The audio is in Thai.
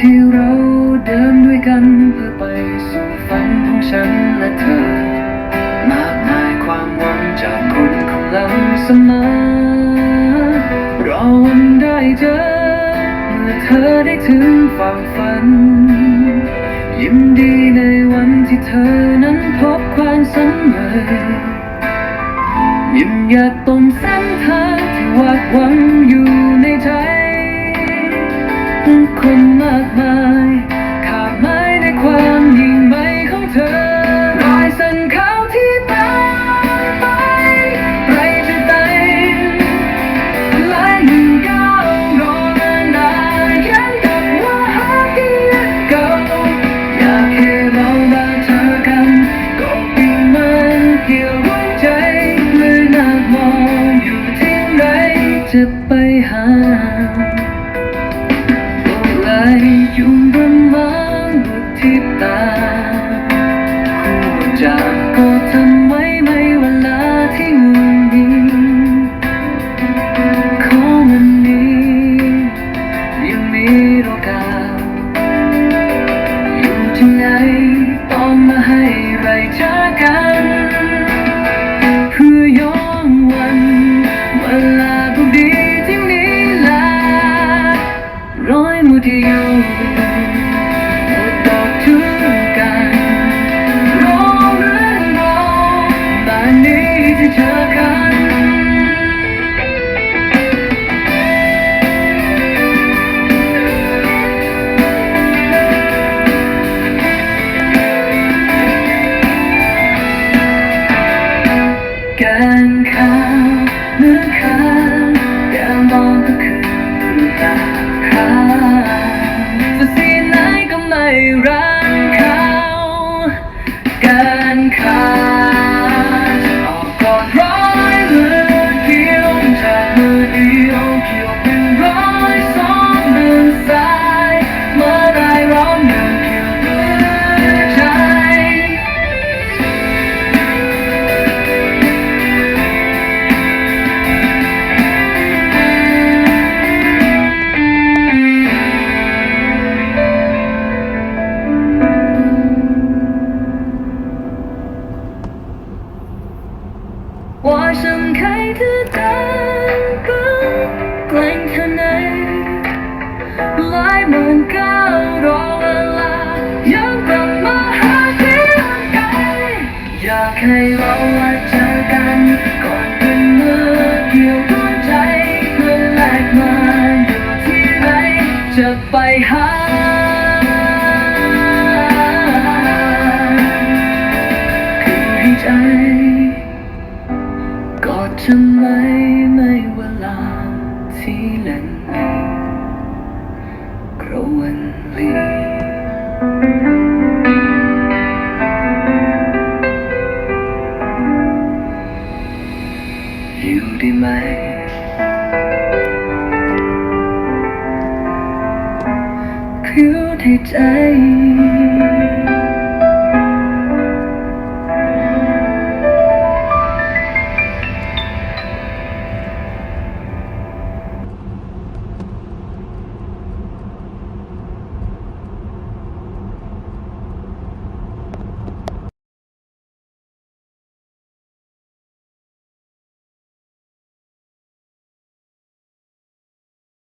ที่เราเดินด้วยกันเพื่อไปสู่ฝันของฉันและเธอ มากมายความหวังจากคนของเราเสมอรอวันได้เจอเมื่อเธอได้ถึงฝั่งฝัน ยินดีในวันที่เธอนั้นพบความสำเร็จยิ้มหยัดตนเส้นทางที่วาดหวังอยู่ อยุ่งระมังบุทิพตาคู่จากก็ทำไว้ไม่เวลาที่งุนงิงของวันนี้ยังมีโอกาสอยู่ที่ไหนต้องมาให้ไรเจอกันเพื่อย้อนวันเวลา กถึงกันรอเรื่องรอบ้านนี้ที่เจอกันการข้าเนื้อข้า อยากให้เรามาเจอกันก่อนเป็นเมื่อเกี่ยวหัวใจเพื่อแลกมาอยู่ที่ไหนจะไปหาคือให้ใจกอดทำไมไม่เวลาที่เล่นกระวนลี ผิวที่ใจ